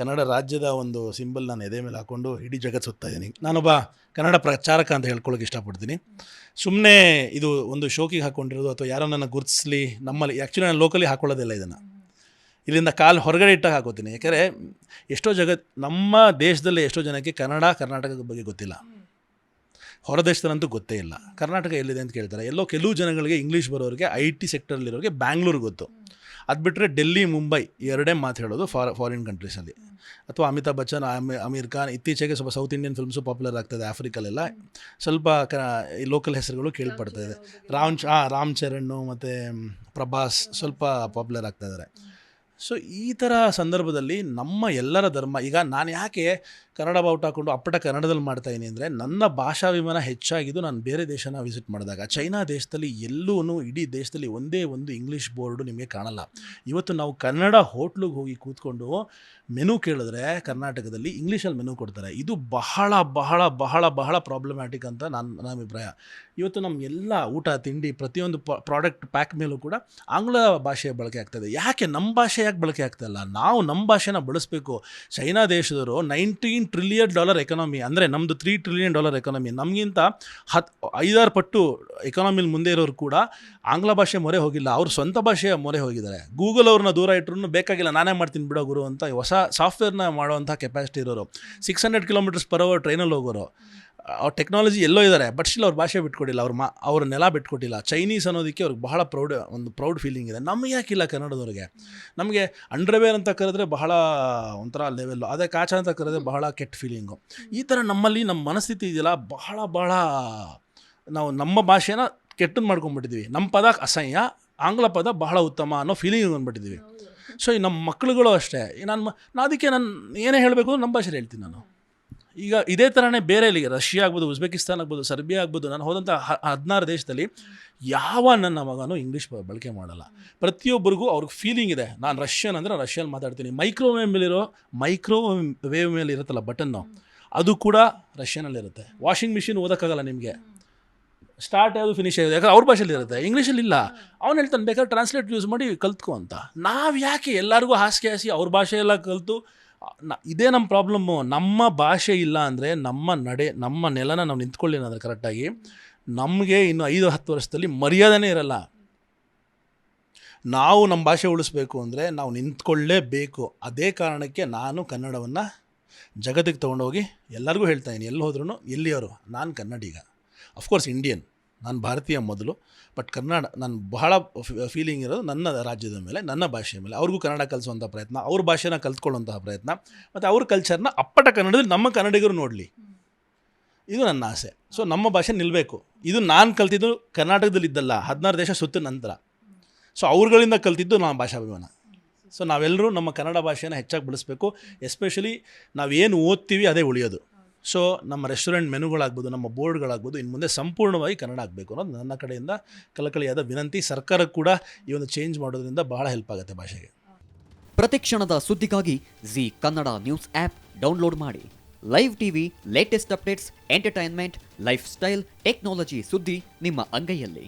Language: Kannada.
ಕನ್ನಡ ರಾಜ್ಯದ ಒಂದು ಸಿಂಬಲ್ ನಾನು ಎದೆ ಮೇಲೆ ಹಾಕೊಂಡು ಇಡೀ ಜಗತ್ತು ಸುತ್ತಾ ಇದ್ದೀನಿ. ನಾನೊಬ್ಬ ಕನ್ನಡ ಪ್ರಚಾರಕ ಅಂತ ಹೇಳ್ಕೊಳ್ಳೋಕೆ ಇಷ್ಟಪಡ್ತೀನಿ. ಸುಮ್ಮನೆ ಇದು ಒಂದು ಶೋಕಿಗೆ ಹಾಕ್ಕೊಂಡಿರೋದು ಅಥವಾ ಯಾರೋ ನನ್ನ ಗುರುತಿಸ್ಲಿ, ನಮ್ಮಲ್ಲಿ ಆ್ಯಕ್ಚುಲಿ ನಾನು ಲೋಕಲಿ ಹಾಕೊಳ್ಳೋದಿಲ್ಲ ಇದನ್ನು. ಇಲ್ಲಿಂದ ಕಾಲು ಹೊರಗಡೆ ಇಟ್ಟಾಗ ಹಾಕೋತೀನಿ. ಯಾಕೆಂದರೆ ಎಷ್ಟೋ ಜಗತ್, ನಮ್ಮ ದೇಶದಲ್ಲಿ ಎಷ್ಟೋ ಜನಕ್ಕೆ ಕನ್ನಡ ಕರ್ನಾಟಕದ ಬಗ್ಗೆ ಗೊತ್ತಿಲ್ಲ. ಹೊರ ದೇಶದಲ್ಲಂತೂ ಗೊತ್ತೇ ಇಲ್ಲ. ಕರ್ನಾಟಕ ಎಲ್ಲಿದೆ ಅಂತ ಕೇಳ್ತಾರೆ. ಎಲ್ಲೋ ಕೆಲವು ಜನಗಳಿಗೆ ಇಂಗ್ಲೀಷ್ ಬರೋರಿಗೆ ಐ ಟಿ ಸೆಕ್ಟರಲ್ಲಿರೋರಿಗೆ ಬ್ಯಾಂಗ್ಳೂರು ಗೊತ್ತು. ಅದು ಬಿಟ್ಟರೆ ಡೆಲ್ಲಿ ಮುಂಬೈ ಎರಡೇ ಮಾತು ಹೇಳೋದು ಫಾರ್ ಫಾರಿನ್ ಕಂಟ್ರೀಸಲ್ಲಿ ಅಥವಾ ಅಮಿತಾಬ್ ಬಚ್ಚನ್ ಅಮೀರ್ ಖಾನ್ ಇತ್ತೀಚೆಗೆ ಸ್ವಲ್ಪ ಸೌತ್ ಇಂಡಿಯನ್ ಫಿಲ್ಮ್ಸು ಪಾಪ್ಯುಲರ್ ಆಗ್ತದೆ ಆಫ್ರಿಕಲ್ಲೆಲ್ಲ ಸ್ವಲ್ಪ ಕ ಈ ಲೋಕಲ್ ಹೆಸರುಗಳು ಕೇಳ್ಪಡ್ತಾ ಇದೆ. ರಾಮ್ ಚ- ರಾಮ್ ಚರಣ್ ಮತ್ತು ಪ್ರಭಾಸ್ ಸ್ವಲ್ಪ ಪಾಪ್ಯುಲರ್ ಆಗ್ತಾ ಇದ್ದಾರೆ ಸೊ ಈ ಥರ ಸಂದರ್ಭದಲ್ಲಿ ನಮ್ಮ ಎಲ್ಲರ ಧರ್ಮ, ಈಗ ನಾನು ಯಾಕೆ ಕನ್ನಡ ಬಾವುಟ ಹಾಕೊಂಡು ಅಪ್ಪಟ ಕನ್ನಡದಲ್ಲಿ ಮಾಡ್ತಾಯಿದ್ದೀನಿ ಅಂದರೆ ನನ್ನ ಭಾಷಾಭಿಮಾನ ಹೆಚ್ಚಾಗಿದ್ದು ನಾನು ಬೇರೆ ದೇಶನ ವಿಸಿಟ್ ಮಾಡಿದಾಗ. ಚೈನಾ ದೇಶದಲ್ಲಿ ಎಲ್ಲೂ ಇಡೀ ದೇಶದಲ್ಲಿ ಒಂದೇ ಒಂದು ಇಂಗ್ಲೀಷ್ ಬೋರ್ಡು ನಿಮಗೆ ಕಾಣಲ್ಲ. ಇವತ್ತು ನಾವು ಕನ್ನಡ ಹೋಟ್ಲಿಗೆ ಹೋಗಿ ಕೂತ್ಕೊಂಡು ಮೆನು ಕೇಳಿದ್ರೆ ಕರ್ನಾಟಕದಲ್ಲಿ ಇಂಗ್ಲೀಷಲ್ಲಿ ಮೆನು ಕೊಡ್ತಾರೆ. ಇದು ಬಹಳ ಬಹಳ ಬಹಳ ಬಹಳ ಪ್ರಾಬ್ಲಮ್ಯಾಟಿಕ್ ಅಂತ ನನ್ನ ನನ್ನ ಅಭಿಪ್ರಾಯ. ಇವತ್ತು ನಮ್ಮ ಎಲ್ಲ ಊಟ, ತಿಂಡಿ ಪ್ರತಿಯೊಂದು ಪ್ರಾಡಕ್ಟ್ ಪ್ಯಾಕ್ ಮೇಲೂ ಕೂಡ ಆಂಗ್ಲ ಭಾಷೆಯ ಬಳಕೆ ಆಗ್ತದೆ ಯಾಕೆ ನಮ್ಮ ಭಾಷೆ ಯಾಕೆ ಬಳಕೆ ಆಗ್ತಾ ನಾವು ನಮ್ಮ ಭಾಷೆನ ಬಳಸಬೇಕು. ಚೈನಾ ದೇಶದವರು ನೈನ್ಟೀನ್ ಟ್ರಿಲಿಯನ್ ಡಾಲರ್ ಎಕನಾಮಿ ಅಂದರೆ ನಮ್ಮದು ತ್ರೀ ಟ್ರಿಲಿಯನ್ ಡಾಲರ್ ಎಕನಾಮಿ. ನಮಗಿಂತ ಹತ್ತು ಐದಾರು ಪಟ್ಟು ಎಕನಾಮಿಲಿ ಮುಂದೆ ಇರೋರು ಕೂಡ ಆಂಗ್ಲ ಭಾಷೆ ಮೊರೆ ಹೋಗಿಲ್ಲ. ಅವ್ರ ಸ್ವಂತ ಭಾಷೆಯ ಮೊರೆ ಹೋಗಿದ್ದಾರೆ. ಗೂಗಲ್ ಅವ್ರನ್ನ ದೂರ ಇಟ್ಟರು ಬೇಕಾಗಿಲ್ಲ. ನಾನೇ ಮಾಡ್ತೀನಿ ಬಿಡೋ ಗುರು ಅಂತ ಹೊಸ ಸಾಫ್ಟ್ವೇರ್ನ ಮಾಡುವಂಥ ಕೆಪಾಸಿಟಿ ಇರೋರು. Six hundred kilometres per hour ಟ್ರೈನಲ್ಲಿ ಹೋಗೋರು. ಅವ್ರ ಟೆಕ್ನಾಲಜಿ ಎಲ್ಲೋ ಇದ್ದಾರೆ ಬಟ್ ಸ್ಟಿಲ್ ಅವ್ರ ಭಾಷೆ ಬಿಟ್ಕೊಟ್ಟಿಲ್ಲ, ಅವ್ರ ಮಾ, ಅವ್ರ ನೆಲ ಬಿಟ್ಕೊಟ್ಟಿಲ್ಲ. ಚೈನೀಸ್ ಅನ್ನೋದಕ್ಕೆ ಅವ್ರಿಗೆ ಬಹಳ ಪ್ರೌಡ್ ಒಂದು ಪ್ರೌಡ್ ಫೀಲಿಂಗ್ ಇದೆ. ನಮ್ಗೆ ಯಾಕಿಲ್ಲ ಕನ್ನಡದವ್ರಿಗೆ? ನಮಗೆ ಅಂಡರ್ವೇರ್ ಅಂತ ಕರೆದ್ರೆ ಬಹಳ ಒಂಥರ ಲೆವೆಲ್ಲು ಅದೇ ಕಾಚ ಅಂತ ಕರೆದ್ರೆ ಬಹಳ ಕೆಟ್ಟ ಫೀಲಿಂಗು ಈ ಥರ ನಮ್ಮಲ್ಲಿ ನಮ್ಮ ಮನಸ್ಥಿತಿ ಇದೆಯಲ್ಲ, ಬಹಳ ಬಹಳ ನಾವು ನಮ್ಮ ಭಾಷೆನ ಕೆಟ್ಟದ್ದು ಮಾಡ್ಕೊಂಡ್ಬಿಟ್ಟಿದ್ದೀವಿ ನಮ್ಮ ಪದ ಅಸಹ್ಯ, ಆಂಗ್ಲ ಪದ ಬಹಳ ಉತ್ತಮ ಅನ್ನೋ ಫೀಲಿಂಗ್ ಬಂದ್ಬಿಟ್ಟಿದ್ದೀವಿ ಸೊ ಈ ನಮ್ಮ ಮಕ್ಕಳುಗಳು ಅಷ್ಟೇ ನಾನು ನಾನು ಅದಕ್ಕೆ ನಾನು ಏನೇ ಹೇಳಬೇಕು ನಮ್ಮ ಭಾಷೆಲಿ ಹೇಳ್ತೀನಿ ನಾನು. ಈಗ ಇದೇ ಥರನೇ ಬೇರೆ ಇಲ್ಲಿ ರಷ್ಯಾ ಆಗ್ಬೋದು ಉಜ್ಬೇಕಿಸ್ತಾನ್ ಆಗ್ಬೋದು ಸರ್ಬಿಯಾ ಆಗ್ಬೋದು ನಾನು ಹೋದಂಥ ಹದಿನಾರು ದೇಶದಲ್ಲಿ ಯಾವ ನನ್ನ ಮಗನೂ ಇಂಗ್ಲೀಷ್ ಬಳಕೆ ಮಾಡಲ್ಲ. ಪ್ರತಿಯೊಬ್ಬರಿಗೂ ಅವ್ರಿಗೆ ಫೀಲಿಂಗ್ ಇದೆ. ನಾನು ರಷ್ಯನ್ ಅಂದರೆ ರಷ್ಯನ್ ಮಾತಾಡ್ತೀನಿ. ಮೈಕ್ರೋವೇವ್ ಮೇಲಿರೋ ಮೈಕ್ರೋವೇವ್ ಮೇಲೆ ಇರುತ್ತಲ್ಲ ಬಟನ್ನು ಅದು ಕೂಡ ರಷ್ಯನಲ್ಲಿರುತ್ತೆ. ವಾಷಿಂಗ್ ಮಿಷಿನ್ ಓದೋಕ್ಕಾಗಲ್ಲ ನಿಮಗೆ. ಸ್ಟಾರ್ಟ್ ಯಾವುದು ಫಿನಿಶ್ ಆಗಿದೆ ಯಾಕಂದ್ರೆ ಅವ್ರ ಭಾಷೆಯಲ್ಲಿ ಇರುತ್ತೆ. ಇಂಗ್ಲೀಷಲ್ಲಿ ಇಲ್ಲ. ಅವ್ನು ಹೇಳ್ತಾನೆ ಬೇಕಾದ್ರೆ ಟ್ರಾನ್ಸ್ಲೇಟ್ ಯೂಸ್ ಮಾಡಿ ಕಲ್ತ್ಕೊ ಅಂತ. ನಾವು ಯಾಕೆ ಎಲ್ಲರಿಗೂ ಹಾಸಿಗೆ ಹಾಸಿ ಅವ್ರ ಭಾಷೆಯೆಲ್ಲ ಕಲಿತು ನ ಇದೇ ನಮ್ಮ ಪ್ರಾಬ್ಲಮ್ಮು ನಮ್ಮ ಭಾಷೆ ಇಲ್ಲ ಅಂದರೆ ನಮ್ಮ ನಡೆ, ನಮ್ಮ ನೆಲನ ನಾವು ನಿಂತ್ಕೊಳ್ಳಿ ಅನ್ನೋದು ಕರೆಕ್ಟಾಗಿ ನಮಗೆ ಇನ್ನು ಐದು, ಹತ್ತು ವರ್ಷದಲ್ಲಿ ಮರ್ಯಾದೆನೇ ಇರಲ್ಲ. ನಾವು ನಮ್ಮ ಭಾಷೆ ಉಳಿಸ್ಬೇಕು ಅಂದರೆ ನಾವು ನಿಂತ್ಕೊಳ್ಳೇಬೇಕು. ಅದೇ ಕಾರಣಕ್ಕೆ ನಾನು ಕನ್ನಡವನ್ನು ಜಗತ್ತಿಗೆ ತೊಗೊಂಡೋಗಿ ಎಲ್ಲರಿಗೂ ಹೇಳ್ತಾ ಇದ್ದೀನಿ ಎಲ್ಲಿ ಹೋದ್ರೂ ಎಲ್ಲಿಯವರು. ನಾನು ಕನ್ನಡಿಗ. ಅಫ್ಕೋರ್ಸ್ ಇಂಡಿಯನ್ ನಾನು ಭಾರತೀಯ ಮೊದಲು ಬಟ್ ಕನ್ನಡ, ನಾನು ಬಹಳ ಫೀಲಿಂಗ್ ಇರೋದು ನನ್ನ ರಾಜ್ಯದ ಮೇಲೆ, ನನ್ನ ಭಾಷೆಯ ಮೇಲೆ. ಅವ್ರಿಗೂ ಕನ್ನಡ ಕಲಿಸುವಂಥ ಪ್ರಯತ್ನ, ಅವ್ರ ಭಾಷೆನ ಕಲ್ತ್ಕೊಳ್ಳುವಂತಹ ಪ್ರಯತ್ನ, ಮತ್ತು ಅವ್ರ ಕಲ್ಚರ್ನ ಅಪ್ಪಟ ಕನ್ನಡದಲ್ಲಿ ನಮ್ಮ ಕನ್ನಡಿಗರು ನೋಡಲಿ. ಇದು ನನ್ನ ಆಸೆ. ಸೊ ನಮ್ಮ ಭಾಷೆ ನಿಲ್ಲಬೇಕು ಇದು ನಾನು ಕಲ್ತಿದ್ದು ಕರ್ನಾಟಕದಲ್ಲಿದ್ದಲ್ಲ ಹದಿನಾರು ದೇಶ ಸುತ್ತ ನಂತರ. ಸೊ ಅವ್ರುಗಳಿಂದ ಕಲ್ತಿದ್ದು ನಮ್ಮ ಭಾಷಾಭಿಮಾನ. ಸೊ ನಾವೆಲ್ಲರೂ ನಮ್ಮ ಕನ್ನಡ ಭಾಷೆನ ಹೆಚ್ಚಾಗಿ ಬಳಸಬೇಕು. ಎಸ್ಪೆಷಲಿ ನಾವೇನು ಓದ್ತೀವಿ, ಅದೇ ಉಳಿಯೋದು. ಸೊ ನಮ್ಮ ರೆಸ್ಟೋರೆಂಟ್ ಮೆನುಗಳಾಗ್ಬೋದು, ನಮ್ಮ ಬೋರ್ಡ್ಗಳಾಗ್ಬೋದು ಇನ್ನು ಮುಂದೆ ಸಂಪೂರ್ಣವಾಗಿ ಕನ್ನಡ ಆಗಬೇಕು ಅನ್ನೋದು ನನ್ನ ಕಡೆಯಿಂದ ಕಳಕಳಿಯಾದ ವಿನಂತಿ. ಸರ್ಕಾರಕ್ಕೆ ಕೂಡ ಈ ಒಂದು ಚೇಂಜ್ ಮಾಡೋದ್ರಿಂದ ಬಹಳ ಹೆಲ್ಪ್ ಆಗುತ್ತೆ ಭಾಷೆಗೆ. ಪ್ರತಿಕ್ಷಣದ ಸುದ್ದಿಗಾಗಿ Zee Kannada news app download ಮಾಡಿ. Live TV latest updates entertainment lifestyle technology ಸುದ್ದಿ ನಿಮ್ಮ ಅಂಗೈಯಲ್ಲಿ.